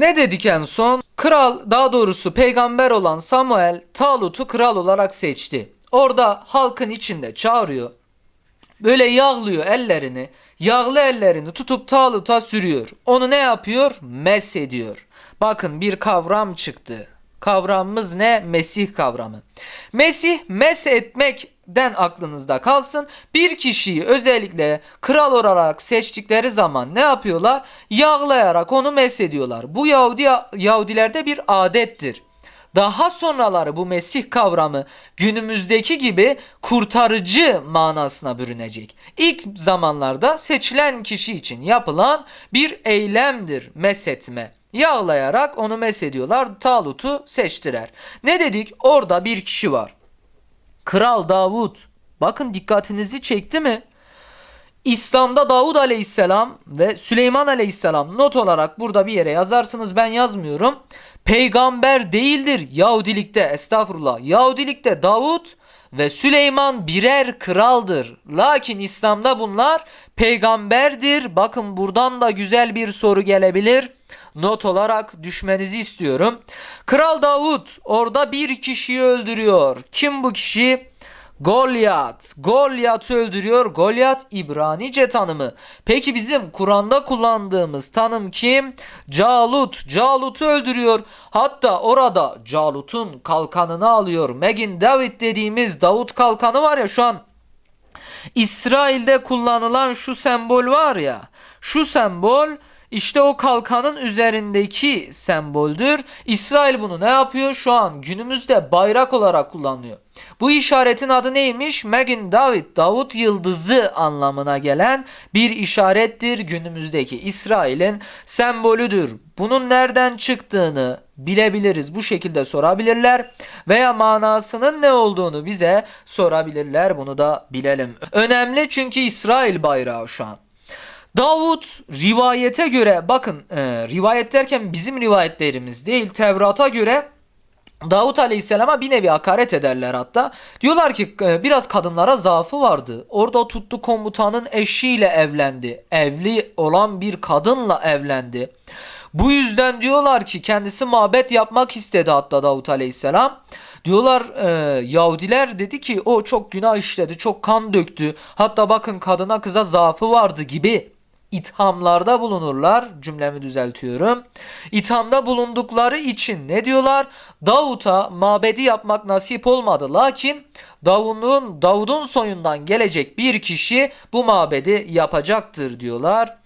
Ne dedik en son? Kral daha doğrusu peygamber olan Samuel Talut'u kral olarak seçti. Orada halkın içinde çağırıyor. Böyle yağlıyor ellerini. Yağlı ellerini tutup Talut'a sürüyor. Onu ne yapıyor? Mes ediyor. Bakın bir kavram çıktı. Kavramımız ne? Mesih kavramı. Mesih mes etmekten aklınızda kalsın. Bir kişiyi özellikle kral olarak seçtikleri zaman ne yapıyorlar? Yağlayarak onu mes ediyorlar. Bu Yahudi Yahudilerde bir adettir. Daha sonraları bu Mesih kavramı günümüzdeki gibi kurtarıcı manasına bürünecek. İlk zamanlarda seçilen kişi için yapılan bir eylemdir mesetme. Yağlayarak onu mesediyorlar. Talut'u seçtiler. Ne dedik? Orada bir kişi var. Kral Davut. Bakın dikkatinizi çekti mi? İslam'da Davud aleyhisselam ve Süleyman aleyhisselam not olarak burada bir yere yazarsınız ben yazmıyorum. Peygamber değildir Yahudilikte estağfurullah. Yahudilikte Davud ve Süleyman birer kraldır. Lakin İslam'da bunlar peygamberdir. Bakın buradan da güzel bir soru gelebilir. Not olarak düşmenizi istiyorum. Kral Davud orada bir kişiyi öldürüyor. Kim bu kişi? Golyat. Golyat'ı öldürüyor. Golyat İbranice tanımı. Peki bizim Kur'an'da kullandığımız tanım kim? Calut. Calut'u öldürüyor. Hatta orada Calut'un kalkanını alıyor. Megin David dediğimiz Davut kalkanı var ya şu an İsrail'de kullanılan şu sembol var ya. Şu sembol işte o kalkanın üzerindeki semboldür. İsrail bunu ne yapıyor? Şu an günümüzde bayrak olarak kullanıyor. Bu işaretin adı neymiş? Megin David, Davut yıldızı anlamına gelen bir işarettir. Günümüzdeki İsrail'in sembolüdür. Bunun nereden çıktığını bilebiliriz. Bu şekilde sorabilirler veya manasının ne olduğunu bize sorabilirler. Bunu da bilelim. Önemli çünkü İsrail bayrağı şu an. Davut rivayete göre bakın e, rivayet derken bizim rivayetlerimiz değil Tevrat'a göre Davut Aleyhisselam'a bir nevi hakaret ederler hatta. Diyorlar ki e, biraz kadınlara zaafı vardı. Orada tuttu komutanın eşiyle evlendi. Evli olan bir kadınla evlendi. Bu yüzden diyorlar ki kendisi mabet yapmak istedi hatta Davut Aleyhisselam. Diyorlar e, Yahudiler dedi ki o çok günah işledi, çok kan döktü. Hatta bakın kadına kıza zaafı vardı gibi ithamlarda bulunurlar. Cümlemi düzeltiyorum. İthamda bulundukları için ne diyorlar? Davut'a mabedi yapmak nasip olmadı. Lakin Davud'un Davud'un soyundan gelecek bir kişi bu mabedi yapacaktır diyorlar.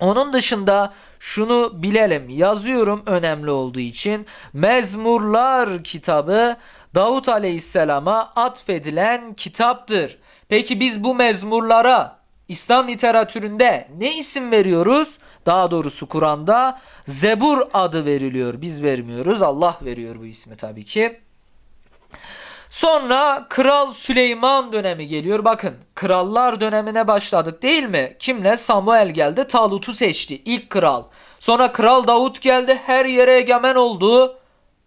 Onun dışında şunu bilelim yazıyorum önemli olduğu için Mezmurlar kitabı Davut Aleyhisselam'a atfedilen kitaptır. Peki biz bu mezmurlara İslam literatüründe ne isim veriyoruz? Daha doğrusu Kur'an'da Zebur adı veriliyor. Biz vermiyoruz. Allah veriyor bu ismi tabii ki. Sonra Kral Süleyman dönemi geliyor. Bakın krallar dönemine başladık değil mi? Kimle? Samuel geldi. Talut'u seçti. İlk kral. Sonra Kral Davut geldi. Her yere egemen oldu.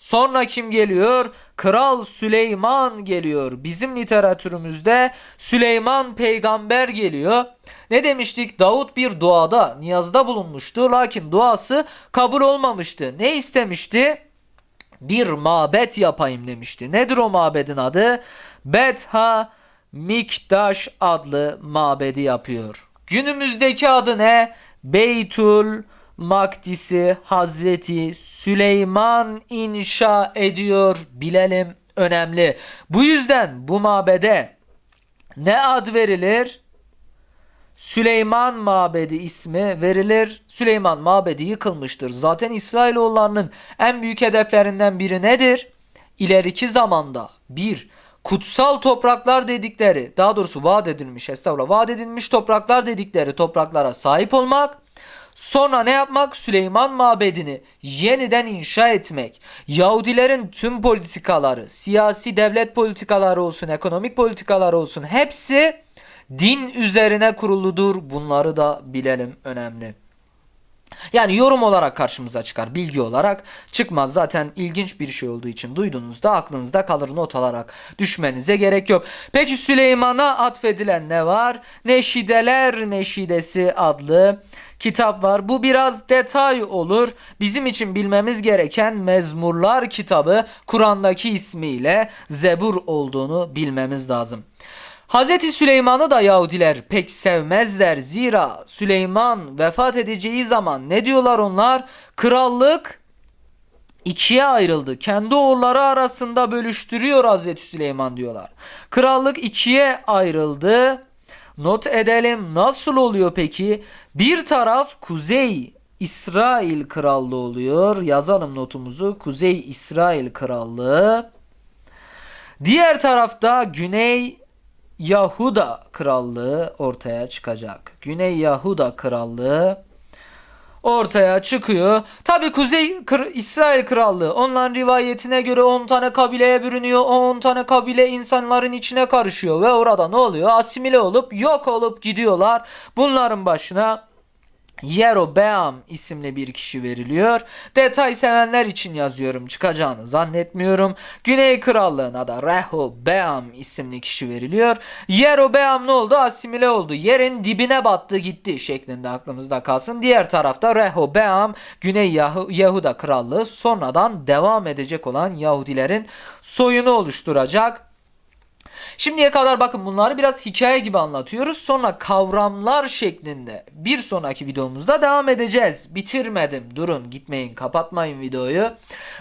Sonra kim geliyor? Kral Süleyman geliyor. Bizim literatürümüzde Süleyman peygamber geliyor. Ne demiştik? Davut bir duada, niyazda bulunmuştu. Lakin duası kabul olmamıştı. Ne istemişti? Bir mabet yapayım demişti. Nedir o mabedin adı? Betha Miktaş adlı mabedi yapıyor. Günümüzdeki adı ne? Beytül Makdis'i Hazreti Süleyman inşa ediyor. Bilelim önemli. Bu yüzden bu mabede ne ad verilir? Süleyman Mabedi ismi verilir. Süleyman Mabedi yıkılmıştır. Zaten İsrailoğullarının en büyük hedeflerinden biri nedir? İleriki zamanda bir kutsal topraklar dedikleri daha doğrusu vaat edilmiş estağfurullah vaat edilmiş topraklar dedikleri topraklara sahip olmak Sonra ne yapmak? Süleyman Mabedi'ni yeniden inşa etmek. Yahudilerin tüm politikaları, siyasi devlet politikaları olsun, ekonomik politikaları olsun hepsi din üzerine kuruludur. Bunları da bilelim önemli. Yani yorum olarak karşımıza çıkar, bilgi olarak çıkmaz. Zaten ilginç bir şey olduğu için duyduğunuzda aklınızda kalır not alarak düşmenize gerek yok. Peki Süleyman'a atfedilen ne var? Neşideler Neşidesi adlı kitap var. Bu biraz detay olur. Bizim için bilmemiz gereken Mezmurlar kitabı Kur'an'daki ismiyle Zebur olduğunu bilmemiz lazım. Hazreti Süleyman'ı da Yahudiler pek sevmezler. Zira Süleyman vefat edeceği zaman ne diyorlar onlar? Krallık ikiye ayrıldı. Kendi oğulları arasında bölüştürüyor Hazreti Süleyman diyorlar. Krallık ikiye ayrıldı. Not edelim nasıl oluyor peki? Bir taraf Kuzey İsrail Krallığı oluyor. Yazalım notumuzu. Kuzey İsrail Krallığı. Diğer tarafta Güney Yahuda Krallığı ortaya çıkacak. Güney Yahuda Krallığı ortaya çıkıyor. Tabi Kuzey Kır- İsrail Krallığı onların rivayetine göre 10 tane kabileye bürünüyor. O 10 tane kabile insanların içine karışıyor ve orada ne oluyor? Asimile olup yok olup gidiyorlar. Bunların başına Yerobeam isimli bir kişi veriliyor. Detay sevenler için yazıyorum. Çıkacağını zannetmiyorum. Güney Krallığına da Rehobeam isimli kişi veriliyor. Yerobeam ne oldu? Asimile oldu. Yerin dibine battı gitti şeklinde aklımızda kalsın. Diğer tarafta Rehobeam Güney Yahu- Yahuda Krallığı sonradan devam edecek olan Yahudilerin soyunu oluşturacak. Şimdiye kadar bakın bunları biraz hikaye gibi anlatıyoruz. Sonra kavramlar şeklinde bir sonraki videomuzda devam edeceğiz. Bitirmedim. Durun gitmeyin kapatmayın videoyu.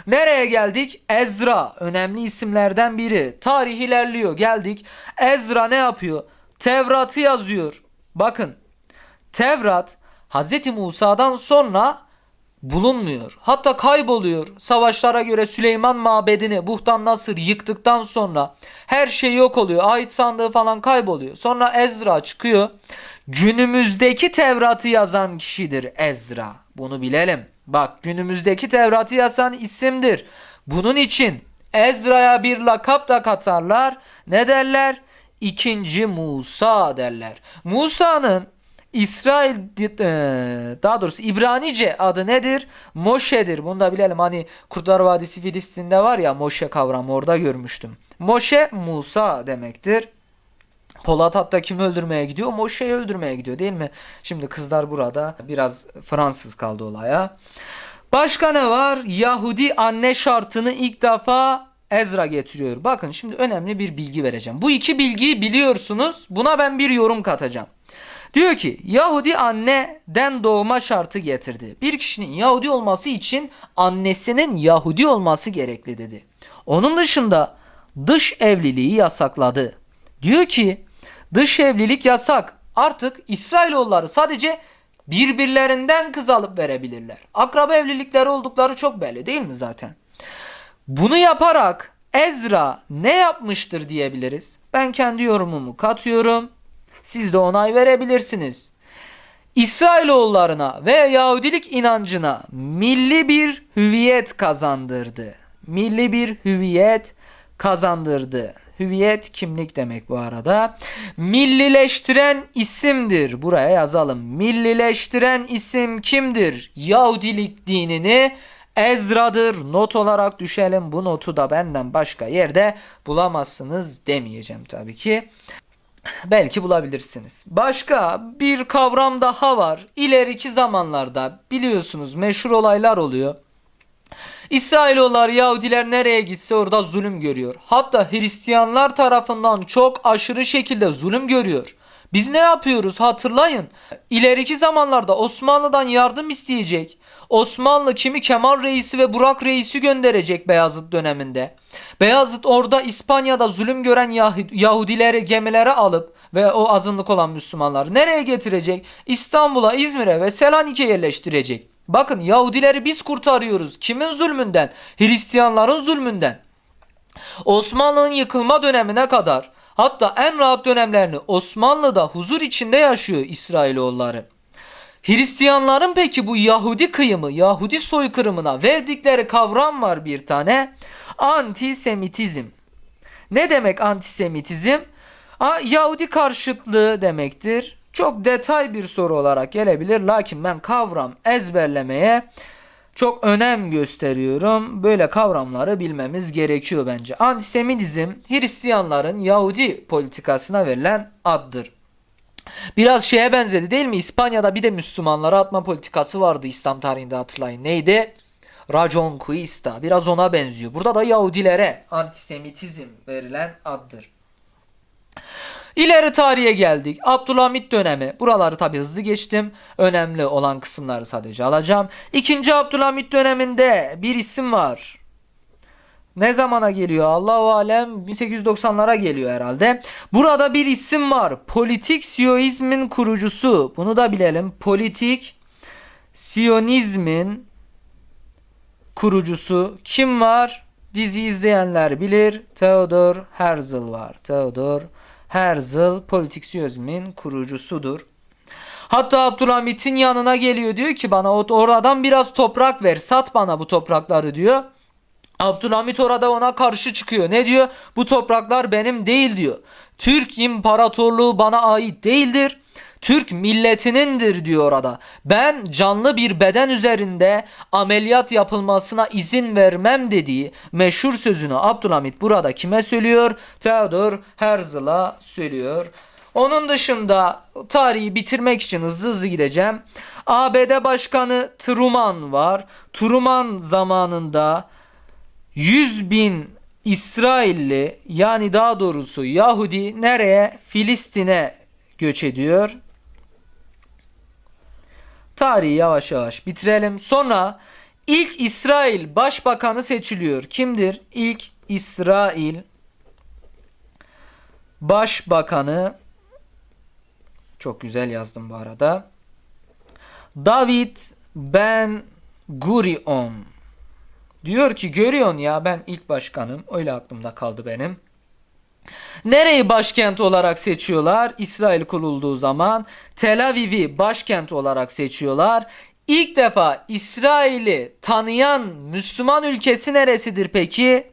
Nereye geldik? Ezra önemli isimlerden biri. Tarih ilerliyor geldik. Ezra ne yapıyor? Tevrat'ı yazıyor. Bakın Tevrat Hz. Musa'dan sonra bulunmuyor. Hatta kayboluyor. Savaşlara göre Süleyman mabedini Buhtan Nasır yıktıktan sonra her şey yok oluyor. Ait sandığı falan kayboluyor. Sonra Ezra çıkıyor. Günümüzdeki Tevrat'ı yazan kişidir Ezra. Bunu bilelim. Bak günümüzdeki Tevrat'ı yazan isimdir. Bunun için Ezra'ya bir lakap da katarlar. Ne derler? İkinci Musa derler. Musa'nın İsrail e, daha doğrusu İbranice adı nedir? Moşe'dir. Bunu da bilelim. Hani Kurtlar Vadisi Filistin'de var ya Moşe kavramı orada görmüştüm. Moşe Musa demektir. Polat hatta kimi öldürmeye gidiyor? Moşe'yi öldürmeye gidiyor değil mi? Şimdi kızlar burada biraz Fransız kaldı olaya. Başka ne var? Yahudi anne şartını ilk defa Ezra getiriyor. Bakın şimdi önemli bir bilgi vereceğim. Bu iki bilgiyi biliyorsunuz. Buna ben bir yorum katacağım. Diyor ki Yahudi anneden doğma şartı getirdi. Bir kişinin Yahudi olması için annesinin Yahudi olması gerekli dedi. Onun dışında dış evliliği yasakladı. Diyor ki dış evlilik yasak. Artık İsrailoğulları sadece birbirlerinden kız alıp verebilirler. Akraba evlilikleri oldukları çok belli değil mi zaten? Bunu yaparak Ezra ne yapmıştır diyebiliriz. Ben kendi yorumumu katıyorum. Siz de onay verebilirsiniz. İsrailoğullarına ve Yahudilik inancına milli bir hüviyet kazandırdı. Milli bir hüviyet kazandırdı. Hüviyet kimlik demek bu arada. Millileştiren isimdir. Buraya yazalım. Millileştiren isim kimdir? Yahudilik dinini Ezra'dır. Not olarak düşelim. Bu notu da benden başka yerde bulamazsınız demeyeceğim tabii ki. Belki bulabilirsiniz. Başka bir kavram daha var. İleriki zamanlarda biliyorsunuz meşhur olaylar oluyor. İsrailoğullar Yahudiler nereye gitse orada zulüm görüyor. Hatta Hristiyanlar tarafından çok aşırı şekilde zulüm görüyor. Biz ne yapıyoruz hatırlayın. İleriki zamanlarda Osmanlı'dan yardım isteyecek. Osmanlı kimi Kemal Reisi ve Burak Reisi gönderecek Beyazıt döneminde. Beyazıt orada İspanya'da zulüm gören Yahud- Yahudileri gemilere alıp ve o azınlık olan Müslümanlar nereye getirecek? İstanbul'a, İzmir'e ve Selanik'e yerleştirecek. Bakın Yahudileri biz kurtarıyoruz. Kimin zulmünden? Hristiyanların zulmünden. Osmanlı'nın yıkılma dönemine kadar hatta en rahat dönemlerini Osmanlı'da huzur içinde yaşıyor İsrailoğulları. Hristiyanların peki bu Yahudi kıyımı, Yahudi soykırımına verdikleri kavram var bir tane. Antisemitizm. Ne demek antisemitizm? A, Yahudi karşıtlığı demektir. çok detay bir soru olarak gelebilir. Lakin ben kavram ezberlemeye çok önem gösteriyorum. Böyle kavramları bilmemiz gerekiyor bence. Antisemitizm Hristiyanların Yahudi politikasına verilen addır. Biraz şeye benzedi değil mi? İspanya'da bir de Müslümanlara atma politikası vardı İslam tarihinde hatırlayın. Neydi? Racon Quista. Biraz ona benziyor. Burada da Yahudilere antisemitizm verilen addır. İleri tarihe geldik. Abdülhamit dönemi. Buraları tabi hızlı geçtim. Önemli olan kısımları sadece alacağım. İkinci Abdülhamit döneminde bir isim var. Ne zamana geliyor? Allahu alem 1890'lara geliyor herhalde. Burada bir isim var. Politik Siyonizmin kurucusu. Bunu da bilelim. Politik Siyonizmin kurucusu kim var? Dizi izleyenler bilir. Theodor Herzl var. Theodor Herzl politik siyonizmin kurucusudur. Hatta Abdülhamit'in yanına geliyor diyor ki bana oradan biraz toprak ver sat bana bu toprakları diyor. Abdülhamit orada ona karşı çıkıyor. Ne diyor? Bu topraklar benim değil diyor. Türk İmparatorluğu bana ait değildir. Türk milletinindir diyor orada. Ben canlı bir beden üzerinde ameliyat yapılmasına izin vermem dediği meşhur sözünü Abdülhamit burada kime söylüyor? Theodor Herzl'a söylüyor. Onun dışında tarihi bitirmek için hızlı hızlı gideceğim. ABD Başkanı Truman var. Truman zamanında 100 bin İsrailli yani daha doğrusu Yahudi nereye? Filistin'e göç ediyor. Tarihi yavaş yavaş bitirelim. Sonra ilk İsrail başbakanı seçiliyor. Kimdir? İlk İsrail başbakanı çok güzel yazdım bu arada. David Ben Gurion. Diyor ki görüyorsun ya ben ilk başkanım. Öyle aklımda kaldı benim. Nereyi başkent olarak seçiyorlar? İsrail kurulduğu zaman Tel Aviv'i başkent olarak seçiyorlar. İlk defa İsrail'i tanıyan Müslüman ülkesi neresidir peki?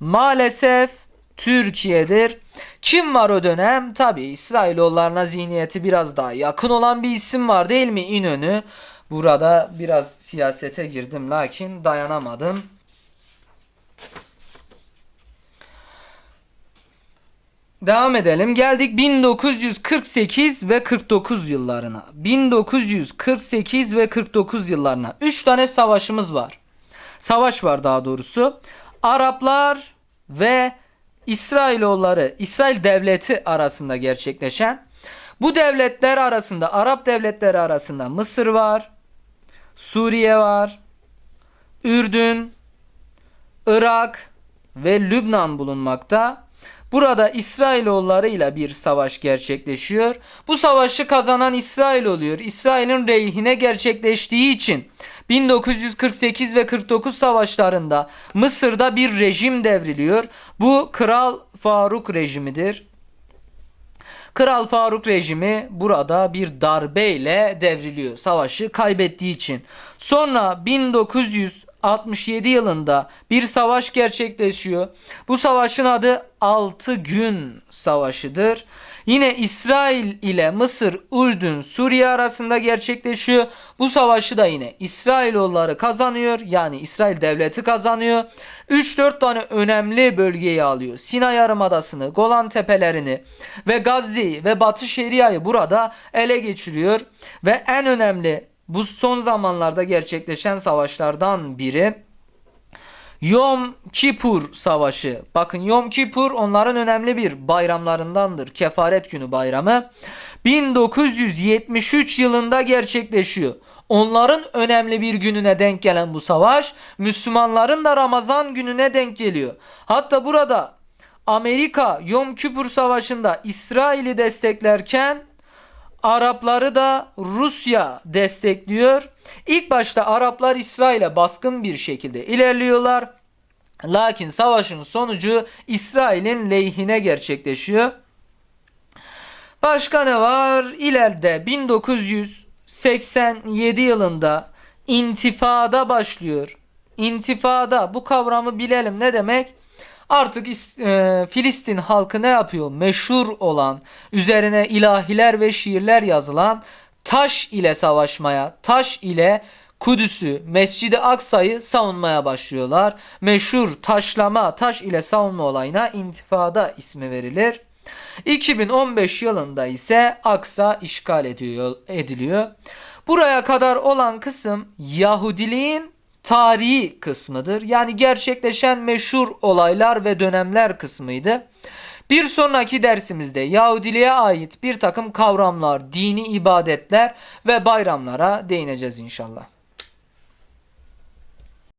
Maalesef Türkiye'dir. Kim var o dönem? Tabi İsrailoğullarına zihniyeti biraz daha yakın olan bir isim var değil mi? İnönü. Burada biraz siyasete girdim lakin dayanamadım. Devam edelim. Geldik 1948 ve 49 yıllarına. 1948 ve 49 yıllarına. 3 tane savaşımız var. Savaş var daha doğrusu. Araplar ve İsrailoğulları, İsrail devleti arasında gerçekleşen. Bu devletler arasında, Arap devletleri arasında Mısır var, Suriye var, Ürdün, Irak ve Lübnan bulunmakta. Burada İsrailoğulları ile bir savaş gerçekleşiyor. Bu savaşı kazanan İsrail oluyor. İsrail'in reyhine gerçekleştiği için 1948 ve 49 savaşlarında Mısır'da bir rejim devriliyor. Bu Kral Faruk rejimidir. Kral Faruk rejimi burada bir darbeyle devriliyor. Savaşı kaybettiği için. Sonra 1967 yılında bir savaş gerçekleşiyor. Bu savaşın adı 6 gün savaşıdır. Yine İsrail ile Mısır, Ürdün, Suriye arasında gerçekleşiyor. Bu savaşı da yine İsrailoğulları kazanıyor. Yani İsrail devleti kazanıyor. 3-4 tane önemli bölgeyi alıyor. Sinay Yarımadası'nı, Golan Tepelerini ve Gazze ve Batı Şeria'yı burada ele geçiriyor. Ve en önemli bu son zamanlarda gerçekleşen savaşlardan biri Yom Kippur Savaşı. Bakın Yom Kippur onların önemli bir bayramlarındandır. Kefaret günü bayramı. 1973 yılında gerçekleşiyor. Onların önemli bir gününe denk gelen bu savaş Müslümanların da Ramazan gününe denk geliyor. Hatta burada Amerika Yom Kippur Savaşı'nda İsrail'i desteklerken Arapları da Rusya destekliyor. İlk başta Araplar İsrail'e baskın bir şekilde ilerliyorlar. Lakin savaşın sonucu İsrail'in lehine gerçekleşiyor. Başka ne var? İleride 1987 yılında intifada başlıyor. İntifada bu kavramı bilelim ne demek? Artık e, Filistin halkı ne yapıyor? Meşhur olan, üzerine ilahiler ve şiirler yazılan taş ile savaşmaya, taş ile Kudüs'ü, Mescid-i Aksa'yı savunmaya başlıyorlar. Meşhur taşlama, taş ile savunma olayına intifada ismi verilir. 2015 yılında ise Aksa işgal ediyor, ediliyor. Buraya kadar olan kısım Yahudiliğin tarihi kısmıdır. Yani gerçekleşen meşhur olaylar ve dönemler kısmıydı. Bir sonraki dersimizde Yahudiliğe ait bir takım kavramlar, dini ibadetler ve bayramlara değineceğiz inşallah.